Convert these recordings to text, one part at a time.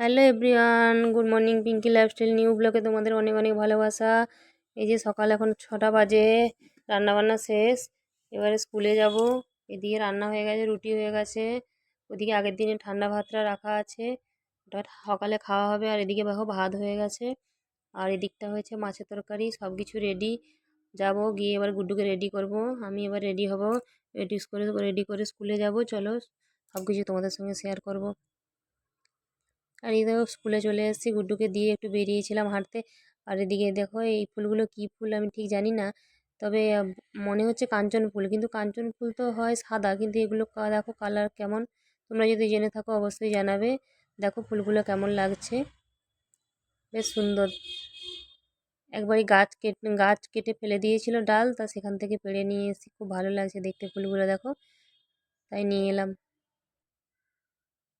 Hello everyone, good morning Pinki lifestyle, new ব্লগে তোমাদের অনেক অনেক ভালোবাসা। এই যে সকাল এখন ছটা বাজে, রান্নাবান্না শেষ, এবারে স্কুলে যাব। এদিকে রান্না হয়ে গেছে, রুটি হয়ে গেছে, ওদিকে আগের দিনে ঠান্ডা ভাতটা রাখা আছে। ওটা সকালে খাওয়া হবে, আর এদিকে দেখো ভাত হয়ে গেছে। আর এদিকটা হয়েছে মাছের তরকারি সব কিছু রেডি যাব, গিয়ে এবার গুড্ডুকে রেডি করব। আমি এবার রেডি হব, রেডি করে রেডি করে স্কুলে যাব। চলো সব কিছু তোমাদের সঙ্গে শেয়ার করব। আর এই দেখো স্কুলে চলে এসেছি, গুড্ডুকে দিয়ে একটু বেরিয়েছিলাম হাঁটতে। আর এদিকে দেখো এই ফুলগুলো কী ফুল আমি ঠিক জানি না, তবে মনে হচ্ছে কাঞ্চন ফুল। কিন্তু কাঞ্চন ফুল তো হয় সাদা, কিন্তু এগুলো দেখো কালার কেমন? তোমরা যদি জেনে থাকো অবশ্যই জানাবে। দেখো ফুলগুলো কেমন লাগছে। বেশ সুন্দর। একবারই গাছ কেটে গাছ কেটে ফেলে দিয়েছিল ডাল, তা সেখান থেকে পেড়ে নিয়ে এসেছি। খুব ভালো লাগছে দেখতে ফুলগুলো, দেখো। তাই নিয়ে এলাম।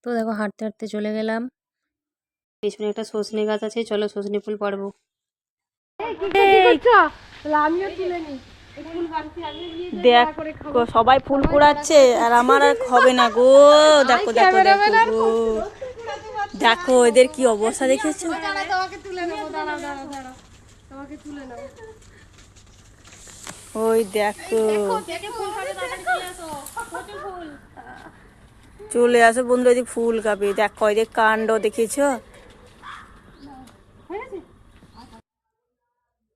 তো দেখো হাঁটতে হাঁটতে চলে গেলাম। পেছনে একটা সজনে গাছ আছে চলো সজনে ফুল পারব দেখ সবাই ফুল কুড়াচ্ছে আর আমার আর হবে না গো। দেখো দেখো দেখো দেখো এদের কি অবস্থা দেখেছ? ওই দেখো। চলে আসো বন্ধু এদিকে ফুল খাবে। দেখো এদের কাণ্ড দেখেছ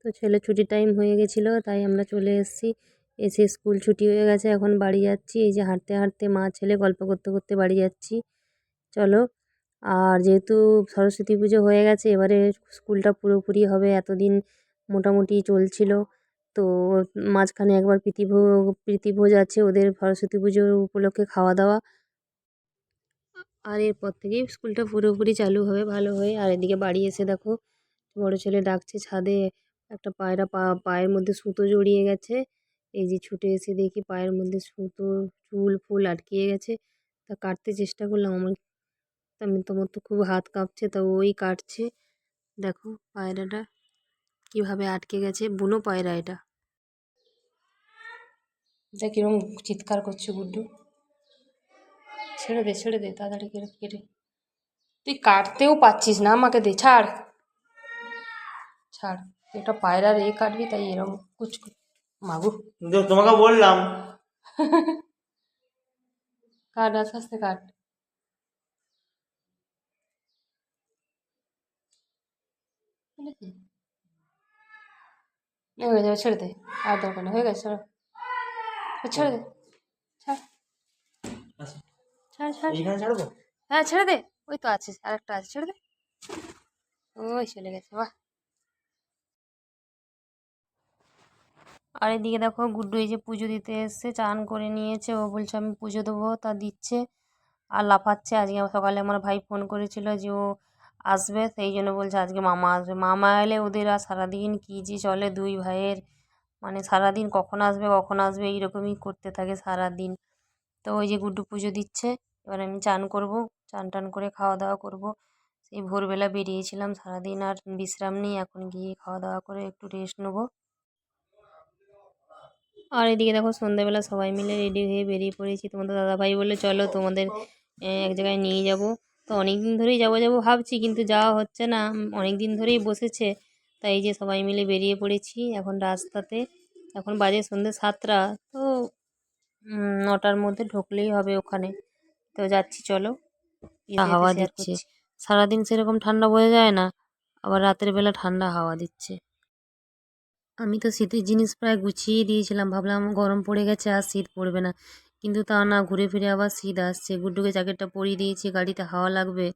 তো ছেলে ছুটির টাইম হয়ে গেছিল, তাই আমরা চলে এসেছি। এসে স্কুল ছুটি হয়ে গেছে, এখন বাড়ি যাচ্ছি। এই যে হাঁটতে হাঁটতে মা ছেলে গল্প করতে করতে বাড়ি যাচ্ছি। চলো, আর যেহেতু সরস্বতী পুজো হয়ে গেছে, এবারে স্কুলটা পুরোপুরি হবে, এতদিন মোটামুটি চলছিল। তো মাঝখানে একবার প্রীতিভোগ, প্রীতিভোজ আছে, ওদের সরস্বতী পুজোর উপলক্ষে খাওয়া দাওয়া। আর এরপর থেকেই স্কুলটা পুরোপুরি চালু হবে, ভালো হয়ে। আর এদিকে বাড়ি এসে দেখো, বড় ছেলে ডাকছে ছাদে একটা পায়রা পা, পায়ের মধ্যে সুতো জড়িয়ে গেছে। এই যে ছুটে এসে দেখি পায়ের মধ্যে সুতো, চুল, ফুল আটকিয়ে গেছে। তা কাটতে চেষ্টা করলাম আমার আমি তোমার তো খুব হাত কাঁপছে, তা ওই কাটছে। দেখো পায়রাটা কীভাবে আটকে গেছে, বুনো পায়রা এটা। দেখ কিরম চিৎকার করছে গুড্ডু। ছেড়ে দে ছেড়ে দে, তাড়াতাড়ি কেটে কেটে। তুই কাটতেও পাচ্ছিস না, আমাকে দে, ছাড়। ছাড়। তুই একটা পায়রার এ কাটবি তাই এরম কুচকু মাগু তো তোমাকে বললাম। কাট আস্তে আস্তে কাট। বুঝেছি? এ হয়ে যাবে ছেড়ে দে আর দরকার নেই। হয়ে গেছে ছাড়ো। এ ছেড়ে দে। ছাড়। আচ্ছা, ছাড় ছাড়। এইখানে ছাড়বো? হ্যাঁ ছেড়ে দে। ওই তো আছে আরেকটা আছে ছেড়ে দে। ওই চলে গেছে বাহ। আর এদিকে দেখো গুড্ডু এই যে পুজো দিতে এসছে, চান করে নিয়েছে। ও বলছে, আমি পুজো দেবো। তা দিচ্ছে আর লাফাচ্ছে। আজকে সকালে আমার ভাই ফোন করেছিল যে ও আসবে, সেই জন্য বলছে আজকে মামা আসবে। মামা এলে ওদের আর সারাদিন কী যে চলে দুই ভাইয়ের। মানে সারাদিন কখন আসবে কখন আসবে, এইরকমই করতে থাকে সারাদিন। তো ওই যে গুড্ডু পুজো দিচ্ছে, এবার আমি চান করব, চান টান করে খাওয়া দাওয়া করব। সেই ভোরবেলা বেরিয়েছিলাম সারাদিন আর বিশ্রাম নেই, এখন গিয়ে খাওয়া দাওয়া করে একটু রেস্ট নেব। আর এদিকে দেখো সন্ধ্যাবেলা সবাই মিলে রেডি হয়ে বেরিয়ে পড়েছি। তোমাদের দাদাভাই বলে চলো তোমাদের এক জায়গায় নিয়ে যাব। তো অনেক দিন ধরেই যাব যাব ভাবছি কিন্তু যাওয়া হচ্ছে না। অনেক দিন ধরেই বসেছে তাই এই যে সবাই মিলে বেরিয়ে পড়েছি এখন রাস্তাতে। এখন বাজে সন্ধ্যে সাতটা তো নটার মধ্যে ঢুকলেই হবে ওখানে। তো যাচ্ছি চলো। হাওয়া দিচ্ছে। সারাদিন সেরকম ঠান্ডা বোঝা যায় না আবার রাতের বেলা ঠান্ডা হাওয়া দিচ্ছে। আমি তো শীতের জিনিস প্রায় গুছিয়ে দিয়েছিলাম। ভাবলাম গরম পড়ে গেছে আর শীত পড়বে না। কিন্তু তা না, ঘুরে ফিরে আবার শীত আসছে। গুড্ডুকে জ্যাকেটটা পরিয়ে দিয়েছি, গাড়িতে হাওয়া লাগবে?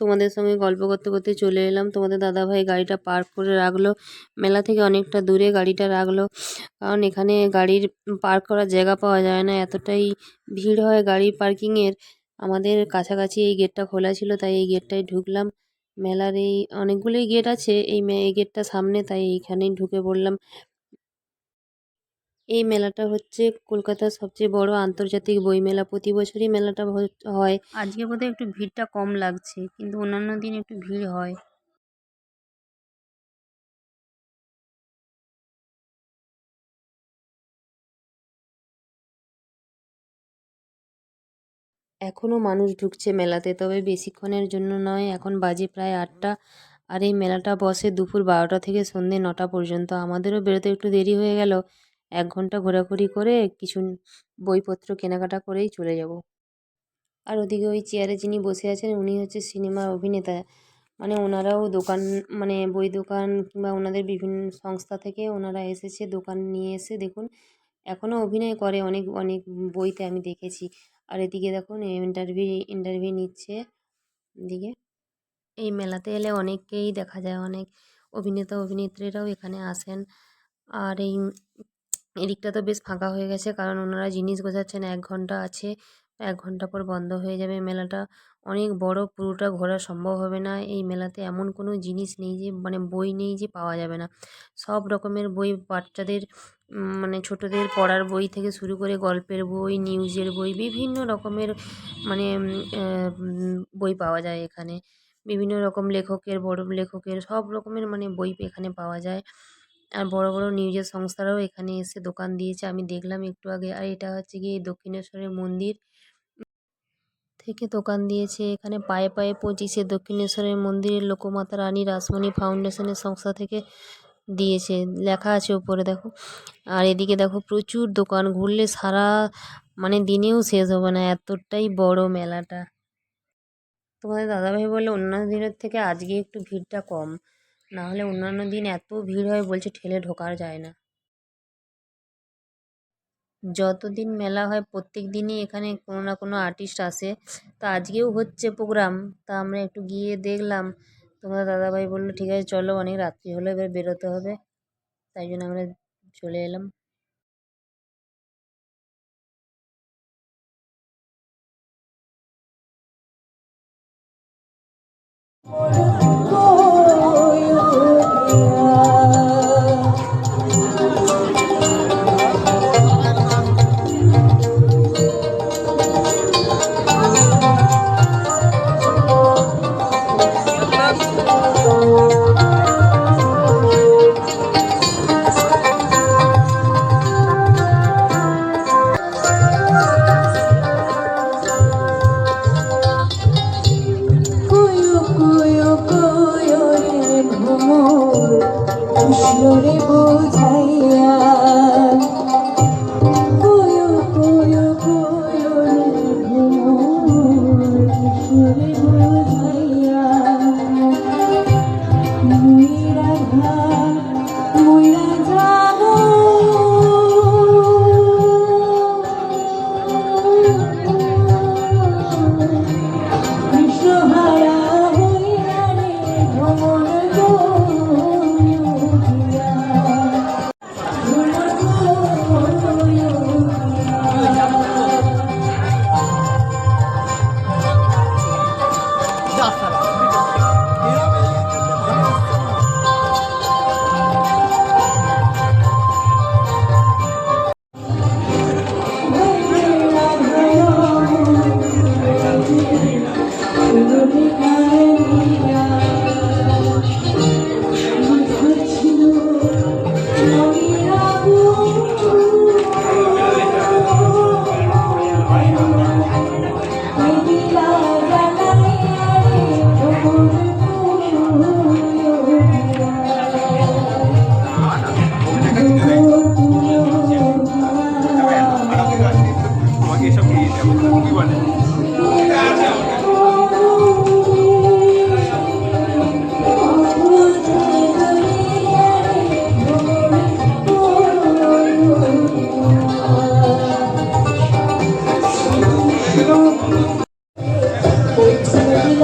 তোমাদের সঙ্গে গল্প করতে করতে চলে এলাম। তোমাদের দাদাভাই গাড়িটা পার্ক করে রাখল। মেলা থেকে অনেকটা দূরে গাড়িটা রাখল। কারণ এখানে গাড়ির পার্ক করার জায়গা পাওয়া যায় না। এতটাই ভিড় হয় গাড়ি পার্কিংয়ের আমাদের কাছাকাছি এই গেটটা খোলা ছিল, তাই এই গেটটায় ঢুকলাম। মেলার এই অনেকগুলোই গেট আছে। এই এই গেটটা সামনে, তাই এইখানেই ঢুকে পড়লাম। এই মেলাটা হচ্ছে কলকাতার সবচেয়ে বড় আন্তর্জাতিক বই মেলা প্রতি বছরই মেলাটা হয়। আজকে বোধহয় একটু ভিড়টা কম লাগছে কিন্তু অন্যান্য দিন একটু ভিড় হয়। এখনও মানুষ ঢুকছে মেলাতে তবে বেশিক্ষণের জন্য নয় এখন বাজে প্রায় আটটা। আর এই মেলাটা বসে দুপুর বারোটা থেকে সন্ধে নটা পর্যন্ত। আমাদেরও বেরোতে একটু দেরি হয়ে গেল। এক ঘণ্টা ঘোরাঘুরি করে কিছু বইপত্র কেনাকাটা করেই চলে যাব। আর ওদিকে ওই চেয়ারে যিনি বসে আছেন, উনি হচ্ছে সিনেমার অভিনেতা। মানে ওনারাও দোকান মানে বই দোকান কিংবা ওনাদের বিভিন্ন সংস্থা থেকে ওনারা এসেছে দোকান নিয়ে এসে দেখুন এখনও অভিনয় করে অনেক অনেক বইতে আমি দেখেছি। আর এদিকে দেখুন ইন্টারভিউ ইন্টারভিউ নিচ্ছে। এদিকে এই মেলাতে এলে অনেককেই দেখা যায়, অনেক অভিনেতা, অভিনেত্রীরাও এখানে আসেন। আর এই এদিকটা তো বেশ ফাঁকা হয়ে গেছে। কারণ ওনারা জিনিস গোছাচ্ছেন, এক ঘণ্টা আছে, এক ঘণ্টা পর বন্ধ হয়ে যাবে মেলাটা। অনেক বড় পুরোটা ঘোরা সম্ভব হবে না। এই মেলাতে এমন কোনো জিনিস নেই যে মানে বই নেই যে পাওয়া যাবে না। সব রকমের বই, বাচ্চাদের মানে ছোটদের পড়ার বই থেকে শুরু করে গল্পের বই, নিউজের বই, বিভিন্ন রকমের মানে বই পাওয়া যায় এখানে। বিভিন্ন রকম লেখকের, বড় লেখকের সব রকমের মানে বই এখানে পাওয়া যায়। আর বড় বড় নিউজের সংস্থারাও এখানে এসে দোকান দিয়েছে। আমি দেখলাম একটু আগে, আর এটা হচ্ছে গিয়ে দক্ষিণেশ্বরের মন্দির থেকে দোকান দিয়েছে। এখানে পায়ে পায়ে পঁচিশে দক্ষিণেশ্বরের মন্দিরের লোকমাতা রানী রাসমণি ফাউন্ডেশনের সংস্থা থেকে দিয়েছে। লেখা আছে উপরে, দেখো। আর এদিকে দেখো, প্রচুর দোকান ঘুরলে সারা মানে দিনেও শেষ হবে না, এতটাই বড় মেলাটা। তোমাদের দাদাভাই বলল, অন্যান্য দিনের থেকে আজকে একটু ভিড়টা কম। না হলে অন্যান্য দিন এত ভিড় হয় বলছে ঠেলে ঢোকার যায় না। যতদিন মেলা হয় প্রত্যেক দিনই এখানে কোনো না কোনো আর্টিস্ট আসে। তো আজকেও হচ্ছে প্রোগ্রাম তা আমরা একটু গিয়ে দেখলাম। তোমরা দাদাভাই বলল, ঠিক আছে, চলো, অনেক রাত্রি হলো, এবার বেরোতে হবে। তাই জন্য আমরা চলে এলাম।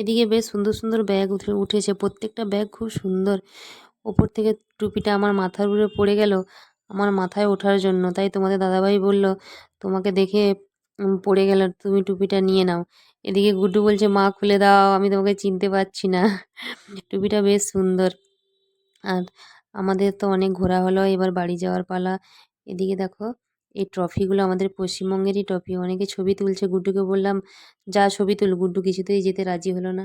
এদিকে বেশ সুন্দর সুন্দর ব্যাগ উঠে, উঠেছে। প্রত্যেকটা ব্যাগ খুব সুন্দর। ওপর থেকে টুপিটা আমার মাথার উপরে পড়ে গেল আমার মাথায় ওঠার জন্য। তাই তোমাদের দাদাভাই বলল, তোমাকে দেখে পড়ে গেল, তুমি টুপিটা নিয়ে নাও। এদিকে গুড্ডু বলছে, মা, খুলে দাও, আমি তোমাকে চিনতে পারছি না। টুপিটা বেশ সুন্দর। আর আমাদের তো অনেক ঘোরা হলো এবার বাড়ি যাওয়ার পালা। এদিকে দেখো এই ট্রফিগুলো আমাদের পশ্চিমবঙ্গেরই ট্রফি অনেকে ছবি তুলছে, গুড্ডুকে বললাম, যা ছবি তুল, গুড্ডু কিছুতেই যেতে রাজি হলো না।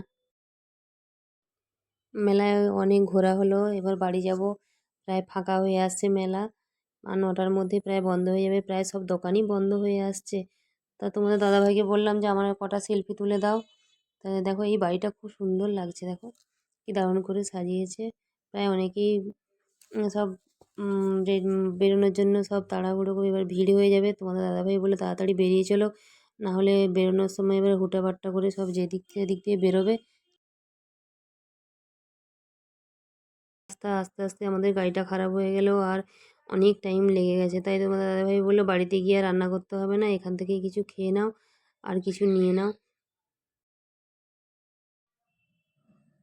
মেলায় অনেক ঘোরা হলো, এবার বাড়ি যাব। প্রায় ফাঁকা হয়ে আসছে মেলা। আর নটার মধ্যে প্রায় বন্ধ হয়ে যাবে, প্রায় সব দোকানই বন্ধ হয়ে আসছে। তা তোমাদের দাদাভাইকে বললাম যে, আমার কটা সেলফি তুলে দাও। তা দেখো, এই বাড়িটা খুব সুন্দর লাগছে, দেখো। কি দারুণ করে সাজিয়েছে। প্রায় অনেকেই, সব বেরোনোর জন্য সব তাড়াহুড়ো করে এবার ভিড় হয়ে যাবে। তোমাদের দাদাভাই বলে তাড়াতাড়ি বেরিয়ে চলো। নাহলে বেরোনোর সময় এবার হুটাপাট্টা করে সব যেদিক থেকে দিক দিয়ে বেরোবে। রাস্তা আস্তে আস্তে আমাদের গাড়িটা খারাপ হয়ে গেল আর অনেক টাইম লেগে গেছে। তাই তোমাদের দাদাভাই বলল, বাড়িতে গিয়ে রান্না করতে হবে না, এখান থেকেই কিছু খেয়ে নাও আর কিছু নিয়ে নাও।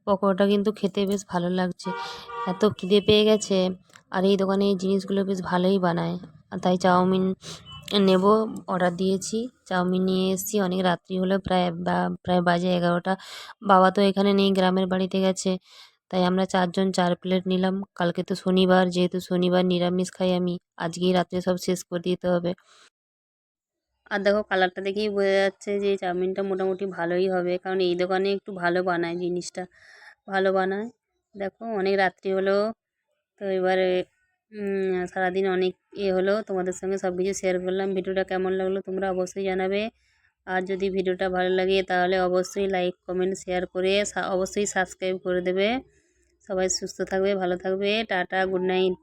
পকোড়াটা কিন্তু খেতে বেশ ভালো লাগছে। এত খিদে পেয়ে গেছে। আর এই দোকানে এই জিনিসগুলো বেশ ভালোই বানায়। তাই চাউমিন নেব অর্ডার দিয়েছি। চাউমিন নিয়ে এসেছি, অনেক রাত্রি হলো, প্রায় প্রায় বাজে এগারোটা। বাবা তো এখানে নেই, গ্রামের বাড়িতে গেছে। তাই আমরা চারজন চার প্লেট নিলাম। কালকে তো শনিবার, যেহেতু শনিবার নিরামিষ খাই আমি, আজকেই রাত্রে সব শেষ করে দিতে হবে। আর দেখো কালারটা দেখেই বোঝা যাচ্ছে যে চাউমিনটা মোটামুটি ভালোই হবে, কারণ এই দোকানে একটু ভালো বানায় জিনিসটা। ভালো বানায়। দেখো অনেক রাত্রি হলো তো এবারে সারাদিন অনেক এ হলো, তোমাদের সঙ্গে সব কিছু শেয়ার করলাম। ভিডিওটা কেমন লাগল তোমরা অবশ্যই জানাবে। আর যদি ভিডিওটা ভালো লাগে, তাহলে অবশ্যই লাইক কমেন্ট শেয়ার করে অবশ্যই সাবস্ক্রাইব করে দেবে। সবাই সুস্থ থাকবে, ভালো থাকবে। Tata good night